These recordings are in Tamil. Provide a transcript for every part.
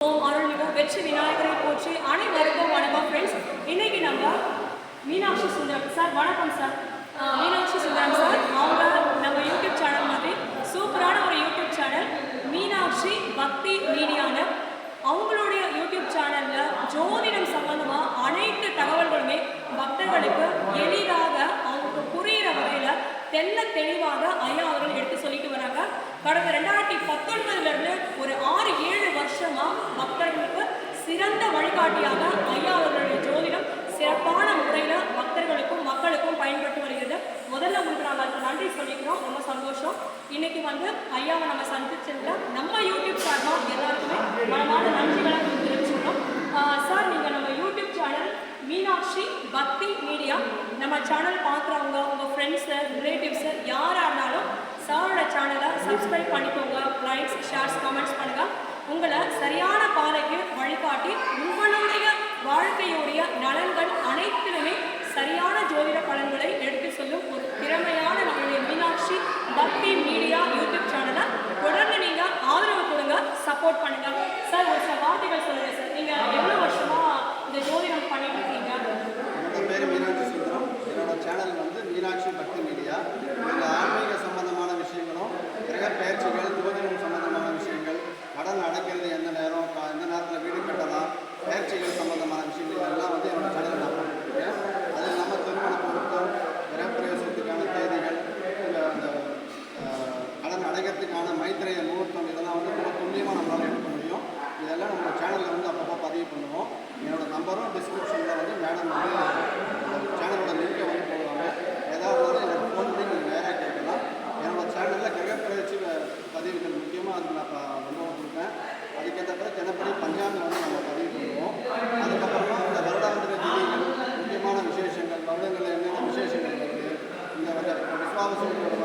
ஓம் அருள்மிகு வெற்றி விநாயகரை போற்றி அனைவருக்கும் வணக்கம் ஃப்ரெண்ட்ஸ் இன்னைக்கு நம்ம மீனாட்சி சுந்தரம். சார் வணக்கம் சார். மீனாட்சி சுந்தரம் சார் அவங்க நம்ம யூடியூப் சேனல் மாதிரி சூப்பரான ஒரு யூடியூப் சேனல் மீனாட்சி பக்தி மீடியான அவங்களுடைய யூடியூப் சேனல்ல ஜோதிடம் சம்பந்தமா அனைத்து தகவல்களுமே பக்தர்களுக்கு எளிதாக அவங்களுக்கு புரியிற வகையில தெல்ல தெளிவாக ஐயா அவர்கள் எடுத்து சொல்லிட்டு வராங்க. கடந்த ரெண்டாயிரத்தி பத்தொன்பதுல இருந்து ஒரு ஆறு ஏழு வருஷமா பக்தர்களுக்கு சிறந்த வழிகாட்டியாக ஐயா அவர்களுடைய ஜோதிடம் சிறப்பான முறையில பக்தர்களுக்கும் மக்களுக்கும் பயன்பட்டு வருகிறது. முதல்ல உங்களுக்கு நாங்கள் நன்றி சொல்லிக்கிறோம். ரொம்ப சந்தோஷம். இன்னைக்கு வந்து ஐயாவை நம்ம சந்திச்சதுல நம்ம யூடியூப் சார்பா எல்லாருக்குமே மனமான நன்றிகளை நம்ம தெரிவிச்சுக்கிறோம். சார் நீங்க நம்ம யூடியூப் சேனல் மீனாட்சி பக்தி மீடியா நம்ம சேனல் பார்க்குறவங்க உங்கள் ஃப்ரெண்ட்ஸு ரிலேட்டிவ்ஸு யாராக இருந்தாலும் சாரோட சேனலை சப்ஸ்கிரைப் பண்ணிக்கோங்க. ஜோதிட பலன்களை எடுத்து சொல்லும் ஒரு திறமையான நம்மளுடைய மீனாட்சி பக்தி மீடியா யூடியூப் சேனலை தொடர்ந்து நீங்கள் ஆதரவு கொடுங்க சப்போர்ட் பண்ணுங்க. சார் ஒரு சில வார்த்தைகள் சொல்லுங்க சார். நீங்கள் எவ்வளோ வருஷமா இந்த ஜோதிடம் பண்ணிட்டு இருக்கீங்க என்னோட பேர் மீனாட்சி சுந்தரம். என்னோட சேனல் வந்து மீனாட்சி பக்தி மீடியா. இதில் ஆன்மீக சம்பந்தமான விஷயங்களும் கிரக பயிற்சிகள் ஜோதிடம் சம்பந்தமான விஷயங்கள் கடன் அடைக்கிறது எந்த நேரம் எந்த நேரத்தில் வீடு கட்டலாம் பயிற்சிகள் சம்பந்தமான விஷயங்கள் எல்லாம் வந்து என்னோட சேனலில் thousand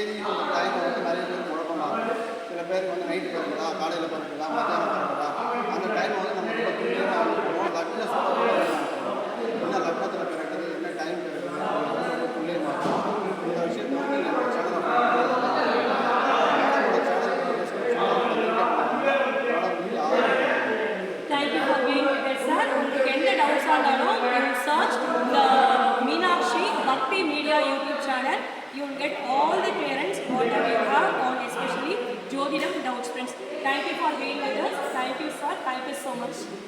பிறப்புக்கான தேதி அந்த டைம் வந்து நிறைய பேர் குழப்பமாக சில பேருக்கு வந்து நைட்டு பிறகுதா காலையில் பிறகுதா மத்தியானம் பிறகுதா அந்த டைம் வந்து நம்ம ரொம்ப துல்லியமாக அனுப்புவோம் லக்ன என்ன லக்னத்தில் பிறகுது என்ன டைம் பிறகுது அப்படிங்கிறது ரொம்ப துல்லியமாக இருக்கும். இந்த விஷயத்தை வந்து என்னோட சேனலில் Thank you get all else.